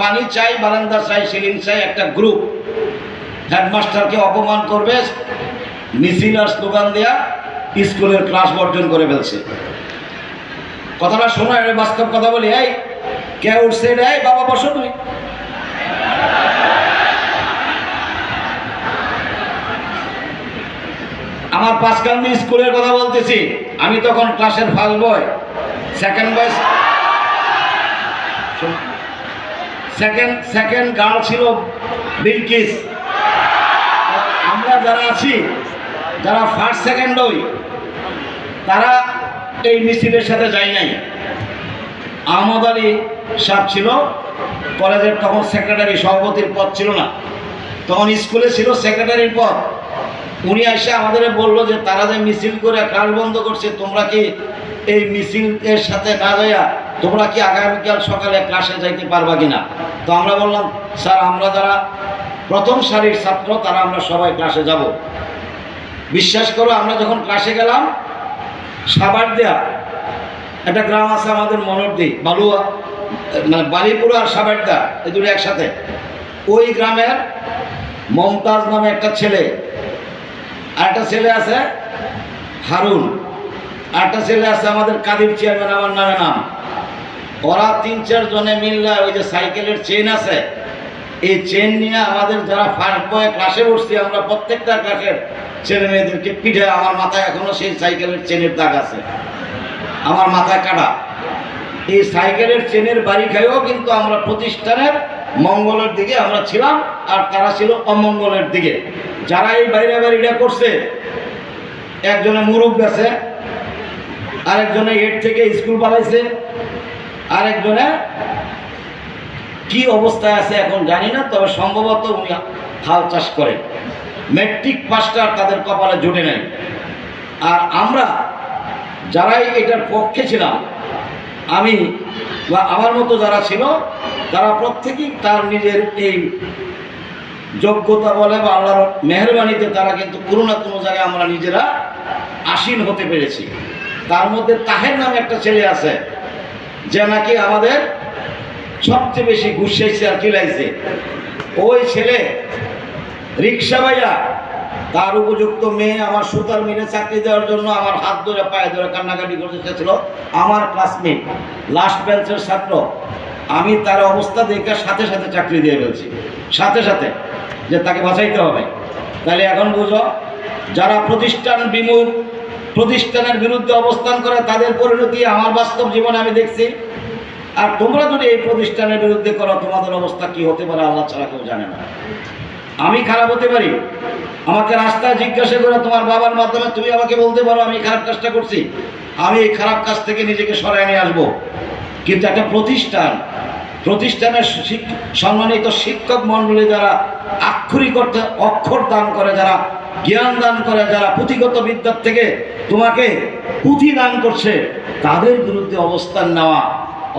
পানি চাই, বারান্দা চাই, সিলিং চাই, একটা গ্রুপ হেডমাস্টারকে অপমান করবে, মিছিল আর স্লোগান দেয়া স্কুলের ক্লাস বর্জন করে ফেলছে। কথাটা শোনো এটা বাস্তব কথা বলি, এই, কে উঠছে এটা? এই, বাবা বসো তুমি। আমার পাঁচকান্দি স্কুলের কথা বলতেছি, আমি তখন ক্লাসের first boy second boy second second girl ছিল বিলকিস আমরা যারা আছি, যারা ফার্স্ট সেকেন্ড হই তারা এই মিছিলের সাথে যায় নাই। আহমদ আলী সাহেব ছিল, কলেজের তখন সেক্রেটারি সভাপতির পদ ছিল না। তখন স্কুলে ছিল সেক্রেটারির পদ। উনি এসে আমাদের বলল যে, তারা যে মিছিল করে ক্লাস বন্ধ করছে, তোমরা কি এই মিছিলের সাথে না যাইয়া, তোমরা কি আগামীকাল সকালে ক্লাসে যাইতে পারবা কিনা? তো আমরা বললাম, স্যার, আমরা যারা প্রথম সারির ছাত্র, তারা আমরা সবাই ক্লাসে যাব। বিশ্বাস করো, আমরা যখন ক্লাসে গেলাম, সাবার দেয়া, একটা গ্রাম আছে আমাদের মনরদি, বালুয়া মানে বালিপুর আর সাবারদা এই দুটো একসাথে। ওই গ্রামের মমতাজ নামে একটা ছেলে, আর একটা ছেলে আছে হারুন, আর একটা ছেলে আছে আমাদের কাদির চেয়ারম্যান আমার নামে নাম। ওরা তিন, চার জনে মিললে ওই যে সাইকেলের চেন আছে, এই চেন নিয়ে আমাদের যারা ফার্স্ট বয়ে ক্লাসে উঠছি, আমরা প্রত্যেকটা ক্লাসের ছেলে মেয়েদেরকে পিঠে, আমার মাথায় এখনও সেই সাইকেলের চেনের দাগ আছে। আমার মাথায় কাটা। এই সাইকেলের চেনের বাড়ি খাইও কিন্তু আমরা প্রতিষ্ঠানের মঙ্গলের দিকে আমরা ছিলাম, আর তারা ছিল অমঙ্গলের দিকে। যারা এই বাইরে বাড়িটা করছে, একজনে মুরুখ গেছে আরেকজনে এর থেকে স্কুল পালাইছে আরেকজনে কি অবস্থায় আছে এখন জানি না, তবে সম্ভবত উনি হাল চাষ করে। মেট্রিক পাসটা তাদের কপালে জুটে নাই। আর আমরা যারাই এটার পক্ষে ছিলাম, আমি বা আমার মতো যারা ছিল, তারা প্রত্যেকেই তার নিজের এই যোগ্যতা বলে বা আল্লাহর মেহরবানিতে তারা কিন্তু কোনো না কোনো জায়গায় আমরা নিজেরা আসীন হতে পেরেছি। তার মধ্যে তাহের নামে একটা ছেলে আছে যে নাকি আমাদের সবচেয়ে বেশি ঘুষাইছে আর কিলাইছে ওই ছেলে রিক্সা ভাইয়া, তার উপযুক্ত মেয়ে আমার সুতার মিলে চাকরি দেওয়ার জন্য আমার হাত ধরে, পায়ে ধরে কান্নাকাটি করতে চেয়েছিল। আমার ক্লাসমেট লাস্ট বেঞ্চের ছাত্র, আমি তার অবস্থা দেখে সাথে সাথে চাকরি দিয়ে ফেলছি। সাথে সাথে, যে তাকে বাঁচাইতে হবে। তাহলে এখন বুঝো, যারা প্রতিষ্ঠান বিমুখ প্রতিষ্ঠানের বিরুদ্ধে অবস্থান করে, তাদের পরিণতি আমার বাস্তব জীবনে আমি দেখছি। আর তোমরা যদি এই প্রতিষ্ঠানের বিরুদ্ধে করো, তোমাদের অবস্থা কি হতে পারে আল্লাহ ছাড়া কেউ জানে না। আমি খারাপ হতে পারি? আমাকে রাস্তায় জিজ্ঞাসা করে তোমার বাবার মাধ্যমে তুমি আমাকে বলতে পারো, আমি খারাপ কাজটা করছি। আমি এই খারাপ কাজ থেকে নিজেকে সরাই নিয়ে আসব। কিন্তু একটা প্রতিষ্ঠান, প্রতিষ্ঠানের সম্মানিত শিক্ষক মণ্ডলী যারা আক্ষরিক অর্থে অক্ষর দান করে, যারা জ্ঞান দান করে, যারা পুঁথিগত বিদ্যার থেকে তোমাকে পুঁথি দান করছে। তাদের বিরুদ্ধে অবস্থান নেওয়া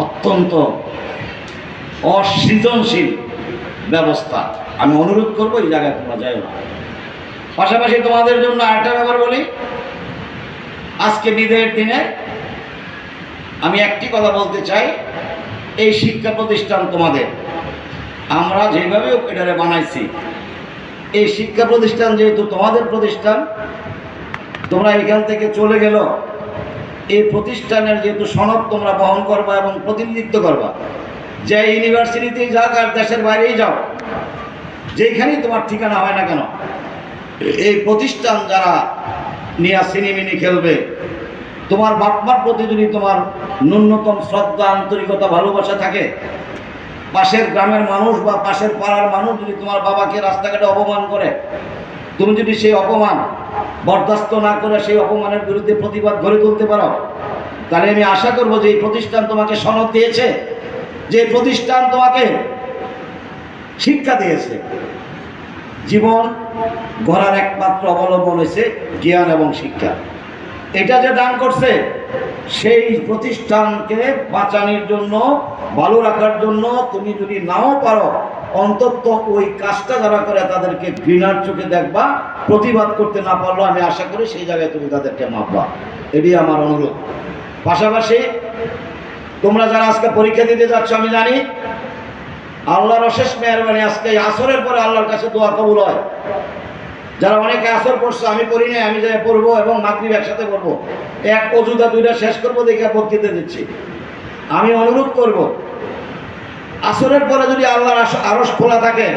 অত্যন্ত অসৃজনশীল ব্যবস্থা। আমি অনুরোধ করব এই জায়গায় তোমরা যাই না। পাশাপাশি তোমাদের জন্য আরেকটা ব্যাপার বলি। আজকে বিদায়ের দিনে আমি একটি কথা বলতে চাই। এই শিক্ষা প্রতিষ্ঠান তোমাদের। আমরা যেভাবে এটারে বানাইছি, এই শিক্ষা প্রতিষ্ঠান যেহেতু তোমাদের প্রতিষ্ঠান তোমরা এখান থেকে চলে গেল। এই প্রতিষ্ঠানের যেহেতু সনদ তোমরা বহন করবা এবং প্রতিনিধিত্ব করবা, যে ইউনিভার্সিটিতেই যাক আর দেশের বাইরেই যাও, যেখানেই তোমার ঠিকানা হয় না কেন, এই প্রতিষ্ঠান যারা নিয়ে সিনেমিনি খেলবে, তোমার বাপমার প্রতি যদি তোমার ন্যূনতম শ্রদ্ধা, আন্তরিকতা, ভালোবাসা থাকে, পাশের গ্রামের মানুষ বা পাশের পাড়ার মানুষ যদি তোমার বাবাকে রাস্তাঘাটে অপমান করে, তুমি যদি সেই অপমান বরদাস্ত না করে সেই অপমানের বিরুদ্ধে প্রতিবাদ গড়ে তুলতে পারো? তাহলে আমি আশা করব যে এই প্রতিষ্ঠান তোমাকে সনদ দিয়েছে, যে প্রতিষ্ঠান তোমাকে শিক্ষা দিয়েছে। জীবন গড়ার একমাত্র অবলম্বন হয়েছে জ্ঞান এবং শিক্ষা। এটা যে দান করছে, সেই প্রতিষ্ঠানকে বাঁচানোর জন্য, ভালো রাখার জন্য তুমি যদি নাও পারো অন্তত ওই কাজটা যারা করে তাদেরকে ঘৃণার চোখে দেখবা, প্রতিবাদ করতে না পারল আমি আশা করি সেই জায়গায় তুমি তাদেরকে মাপবা। এটি আমার অনুরোধ। পাশাপাশি তোমরা যারা আজকে পরীক্ষা দিতে যাচ্ছ, আমি জানি আল্লাহর অশেষ মেহরবানি আজকে আসরের পরে আল্লাহর কাছে দোয়া কবুল হয়। যারা অনেকে আসর পড়ছে, আমি পড়ি নাই, আমি যাই পড়ব এবং মাগরিব একসাথে পড়ব। এক অজুদা দুইটা শেষ করব, দেখে বক্তৃতা দিচ্ছি। আমি অনুরোধ করব আসরের পরে যদি আল্লাহর আরশ খোলা থাকে,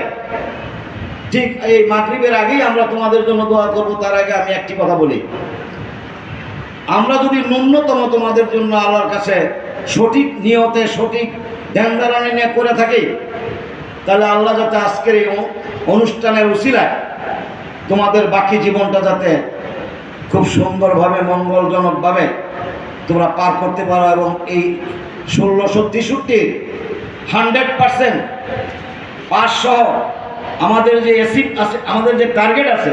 ঠিক এই মাগরিবের আগেই আমরা তোমাদের জন্য দোয়া করব, তার আগে আমি একটি কথা বলি। আমরা যদি ন্যূনতম তোমাদের জন্য আল্লাহর কাছে সঠিক নিয়তে, সঠিক ধ্যান ধারণা নিয়ে করে থাকি, তাহলে আল্লাহ যাতে আজকের এই অনু- অনুষ্ঠানের উসিলায় তোমাদের বাকি জীবনটা যাতে খুব সুন্দরভাবে, মঙ্গলজনকভাবে তোমরা পার করতে পারো এবং এই ষোলোশো তেষট্টির হান্ড্রেড পারসেন্ট পাঁচশো আমাদের যে এসিড আছে, আমাদের যে টার্গেট আছে,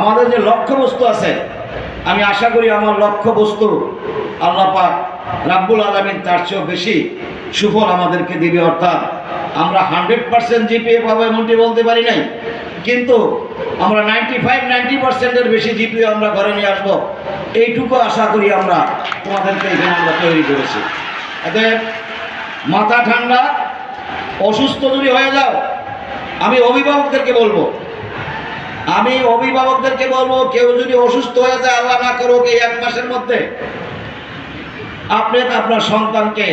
আমাদের যে লক্ষ্যবস্তু আছে, আমি আশা করি আমার লক্ষ্যবস্তু আল্লাহ পাক রাব্বুল আলমিন তার চেয়েও বেশি সুফল আমাদেরকে দিবে। অর্থাৎ আমরা হান্ড্রেড পার্সেন্ট জিপিএ পাবো এমনটি বলতে পারি নাই, কিন্তু আমরা নাইনটি ফাইভ, নাইনটি পার্সেন্টের বেশি জিপিএ আমরা ঘরে নিয়ে আসব। এইটুকু আশা করি আমরা তোমাদেরকে এখানে আমরা তৈরি করেছি। মাথা ঠান্ডা, অসুস্থ যদি হয়ে যাও, আমি অভিভাবকদেরকে বলব। আমি অভিভাবকদেরকে বলব, কেউ যদি অসুস্থ হয়ে যায়, আল্লাহ না করুক, এই এক মাসের মধ্যে আপনি আপনার সন্তানকে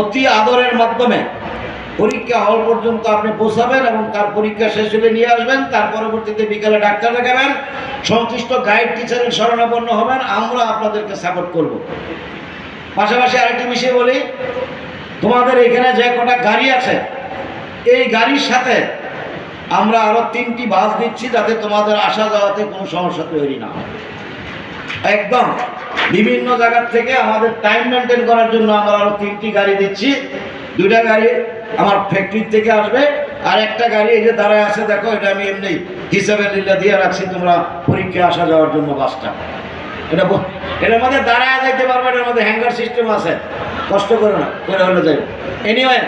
অতি আদরের মাধ্যমে পরীক্ষা হল পর্যন্ত আপনি পৌঁছাবেন এবং তার পরীক্ষা শেষ হলে নিয়ে আসবেন। তার পরবর্তীতে বিকালে ডাক্তার দেখাবেন, সংশ্লিষ্ট গাইড টিচারের শরণাপন্ন হবেন। আমরা আপনাদেরকে সাপোর্ট করব। পাশাপাশি আরেকটি বিষয় বলি তোমাদের এখানে যে কটা গাড়ি আছে, এই গাড়ির সাথে আমরা আরও তিনটি বাস দিচ্ছি যাতে তোমাদের আসা যাওয়াতে কোনো সমস্যা তৈরি না হয়। একদম বিভিন্ন জায়গার থেকে আমাদের টাইম মেনটেন করার জন্য আমরা আরও তিনটি গাড়ি দিচ্ছি। দুইটা গাড়ি আমার ফ্যাক্টরি থেকে আসবে, আর একটা গাড়ি এই যে দাঁড়ায় আছে, দেখো এটা আমি এমনি হিসাবে লিল্লা দিয়ে রাখছি, তোমরা পরীক্ষা আসা যাওয়ার জন্য বাসটা। এটা এটার মধ্যে দাঁড়ায় যাইতে পারবে এটার মধ্যে হ্যাঙ্গার সিস্টেম আছে। কষ্ট করে না, করে হলে যাই এনিওয়ে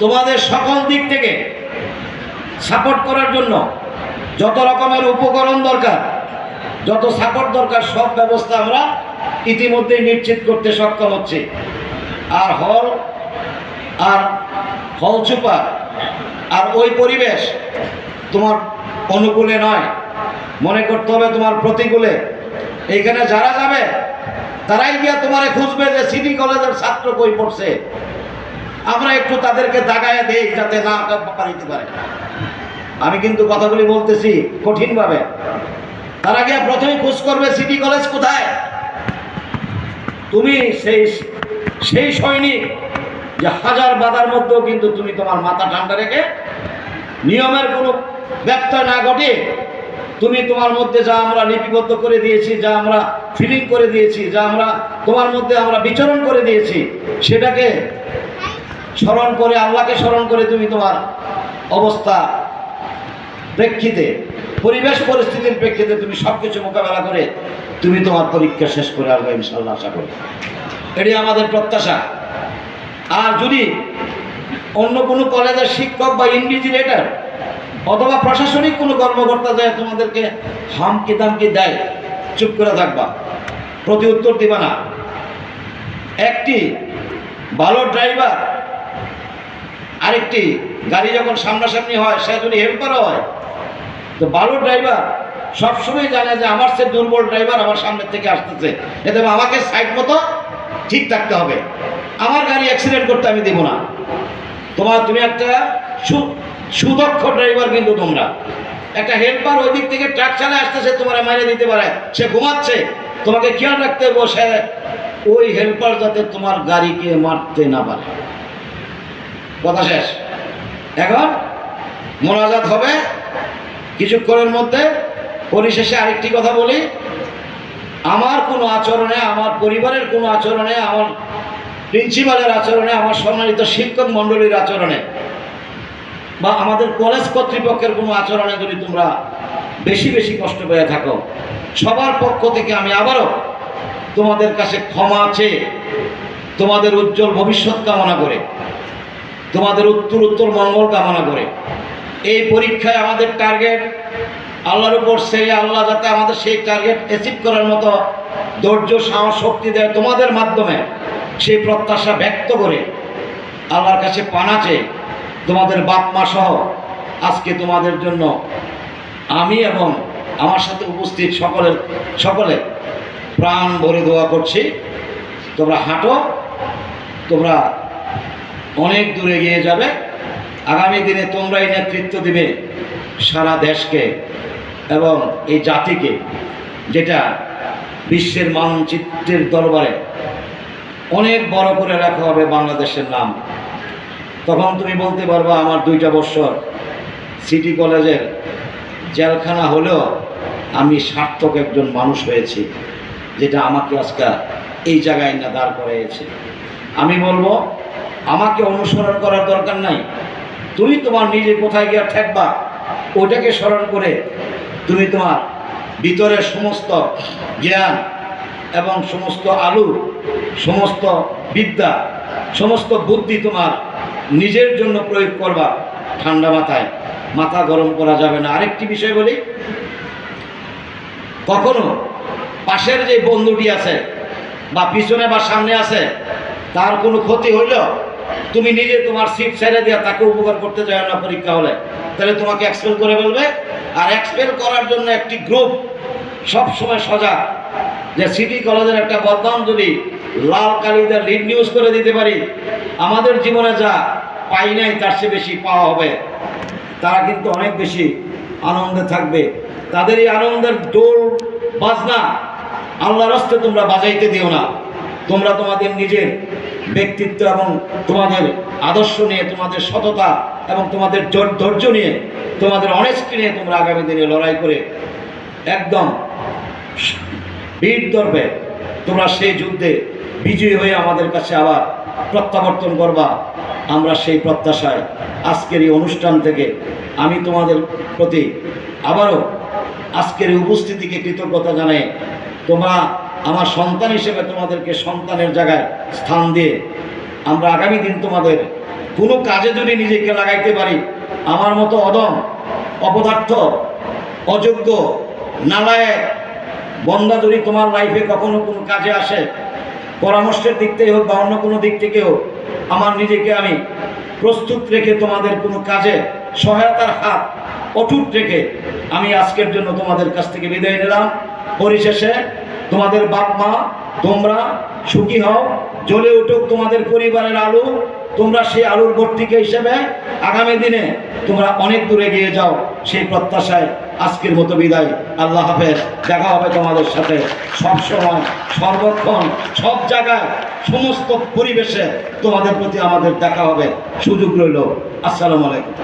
তোমাদের সকল দিক থেকে সাপোর্ট করার জন্য যত রকমের উপকরণ দরকার, যত সাপোর্ট দরকার, সব ব্যবস্থা আমরা ইতিমধ্যেই নিশ্চিত করতে সক্ষম হচ্ছি। আর হল আর হল সুপার আর ওই পরিবেশ তোমার অনুকূলে নয়। মনে করতে হবে তোমার প্রতিকূলে। এইখানে যারা যাবে, তারাই গিয়া তোমারে খুঁজবে যে সিটি কলেজের ছাত্র কই পড়ছে। আমরা একটু তাদেরকে দাগায় দেই যাতে না পারিতে পারে। আমি কিন্তু কথাগুলি বলতেছি কঠিনভাবে। তারা গিয়ে প্রথমে খোঁজ করবে সিটি কলেজ কোথায়। তুমি সেই সেই সৈনিক যে হাজার বাধার মধ্যেও কিন্তু তুমি তোমার মাথা ঠান্ডা রেখে নিয়মের কোনো ব্যত্যয় না ঘটিয়ে তুমি তোমার মধ্যে যা আমরা লিপিবদ্ধ করে দিয়েছি, যা আমরা ফিলিং করে দিয়েছি, যা আমরা তোমার মধ্যে আমরা বিচরণ করে দিয়েছি, সেটাকে স্মরণ করে, আল্লাহকে স্মরণ করে তুমি তোমার অবস্থা প্রেক্ষিতে, পরিবেশ পরিস্থিতির প্রেক্ষিতে তুমি সব কিছু মোকাবেলা করে তুমি তোমার পরীক্ষা শেষ করে আসবে ইনশাল্লাহ আশা করি। এটি আমাদের প্রত্যাশা। আর যদি অন্য কোনো কলেজের শিক্ষক বা ইনভিজিলেটর অথবা প্রশাসনিক কোনো কর্মকর্তা যায় তোমাদেরকে হামকি দামকি দেয়, চুপ করে থাকবা। প্রতি উত্তর দিবা না। একটি ভালো ড্রাইভার, আরেকটি গাড়ি যখন সামনাসামনি হয়, সে যদি হেল্পারও হয়, তো ভালো ড্রাইভার সবসময় জানে যে আমার সে দুর্বল ড্রাইভার আমার সামনের থেকে আসতেছে। এতে আমাকে সাইড মতো ঠিক থাকতে হবে। আমার গাড়ি অ্যাক্সিডেন্ট করতে আমি দেবো না। তোমার তুমি একটা সুদক্ষ ড্রাইভার কিন্তু তোমরা। একটা হেল্পার ওই দিক থেকে ট্রাক চালায় আসতেছে, তোমার মাইনে দিতে পারে। সে ঘুমাচ্ছে। তোমাকে খেয়াল রাখতে বসে ওই হেল্পার যাতে তোমার গাড়িকে মারতে না পারে। কথা শেষ। এখন মোনাজাত হবে। কিছুক্ষণের মধ্যে পরিশেষে আরেকটি কথা বলি। আমার কোনো আচরণে, আমার পরিবারের কোনো আচরণে, আমার প্রিন্সিপালের আচরণে, আমার সম্মানিত শিক্ষক মণ্ডলীর আচরণে বা আমাদের কলেজ কর্তৃপক্ষের কোনো আচরণে যদি তোমরা বেশি বেশি কষ্ট পেয়ে থাকো, সবার পক্ষ থেকে আমি আবারও তোমাদের কাছে ক্ষমা চেয়ে তোমাদের উজ্জ্বল ভবিষ্যৎ কামনা করে, তোমাদের উত্তর উত্তর মঙ্গল কামনা করে, এই পরীক্ষায় আমাদের টার্গেট আল্লাহর উপর সেই আল্লাহ যাতে আমাদের সেই টার্গেট অ্যাচিভ করার মতো ধৈর্য, সাহস, শক্তি দেয় তোমাদের মাধ্যমে সেই প্রত্যাশা ব্যক্ত করে আল্লাহর কাছে পানাচে তোমাদের বাপ মা সহ আজকে তোমাদের জন্য আমি এবং আমার সাথে উপস্থিত সকলের সকলে প্রাণ ভরে দোয়া করছি। তোমরা হাঁটো, তোমরা অনেক দূরে গিয়ে যাবে। আগামী দিনে তোমরাই নেতৃত্ব দিবে সারা দেশকে এবং এই জাতিকে, যেটা বিশ্বের মানচিত্রের দরবারে অনেক বড় করে রাখা হবে বাংলাদেশের নাম। তখন তুমি বলতে পারবা, আমার দুইটা বছর সিটি কলেজের জেলখানা হলেও আমি সার্থক একজন মানুষ হয়েছি, যেটা আমাকে আজকে এই জায়গায় না দাঁড় করিয়েছে আমি বলব, আমাকে অনুসরণ করার দরকার নাই। তুমি তোমার নিজে কোথায় গিয়ে ঠেকবা ওটাকে স্মরণ করে তুমি তোমার ভিতরের সমস্ত জ্ঞান এবং সমস্ত আলু সমস্ত বিদ্যা, সমস্ত বুদ্ধি তোমার নিজের জন্য প্রয়োগ করবা ঠান্ডা মাথায়। মাথা গরম করা যাবে না। আরেকটি বিষয় বলি, কখনো পাশের যে বন্ধুটি আছে বা পিছনে বা সামনে আছে, তার কোনো ক্ষতি হইল? তুমি নিজে তোমার সিট ছেড়ে দিয়া তাকে উপকার করতে চাও না পরীক্ষা হলে। তাহলে তোমাকে এক্সপেল করে বলবে আর এক্সপেল করার জন্য একটি গ্রুপ সব সময় সজাগ যে সিটি কলেজের একটা বদনাম যদি লাল কালিদা লিড নিউজ করে দিতে পারি, আমাদের জীবনে যা পাই নাই, তার চেয়ে বেশি পাওয়া হবে। তারা কিন্তু অনেক বেশি আনন্দে থাকবে। তাদের এই আনন্দের দোল, বাজনা আল্লাহ রাস্তে তোমরা বাজাইতে দিও না। তোমরা তোমাদের নিজের ব্যক্তিত্ব এবং তোমাদের আদর্শ নিয়ে, তোমাদের সততা এবং তোমাদের ধৈর- ধৈর্য নিয়ে, তোমাদের অনেস্টি নিয়ে তোমরা আগামী দিনে লড়াই করে একদম বীর দর্বে তোমরা সেই যুদ্ধে বিজয়ী হয়ে আমাদের কাছে আবার প্রত্যাবর্তন করবা। আমরা সেই প্রত্যাশায় আজকের এই অনুষ্ঠান থেকে আমি তোমাদের প্রতি আবারও আজকের এই উপস্থিতিকে কৃতজ্ঞতা জানাই। তোমরা আমার সন্তান হিসেবে তোমাদেরকে সন্তানের জায়গায় স্থান দিয়ে আমরা আগামী দিন তোমাদের কোনো কাজে যদি নিজেকে লাগাইতে পারি, আমার মতো অদম, অপদার্থ, অযোগ্য নালায় বন্ধা যদি তোমার লাইফে কখনো কোনো কাজে আসে পরামর্শের দিক থেকে হোক বা অন্য কোনো দিক থেকে হোক, আমার নিজেকে আমি প্রস্তুত রেখে তোমাদের কোনো কাজে সহায়তার হাত অটুট রেখে আমি আজকের জন্য তোমাদের কাছ থেকে বিদায় নিলাম। পরিশেষে তোমাদের বাপ মা, তোমরা সুখী হও, জ্বলে উঠুক তোমাদের পরিবারের আলু, তোমরা সেই আলুর ভর্তিকে হিসেবে আগামী দিনে তোমরা অনেক দূরে গিয়ে যাও সেই প্রত্যাশায় আজকের মতো বিদায়। আল্লাহ হাফেজ, দেখা হবে তোমাদের সাথে সবসময়। সর্বক্ষণ, সব জায়গায়, সমস্ত পরিবেশে তোমাদের প্রতি আমাদের দেখা হবে। সুযোগ রইল। আসসালামু আলাইকুম।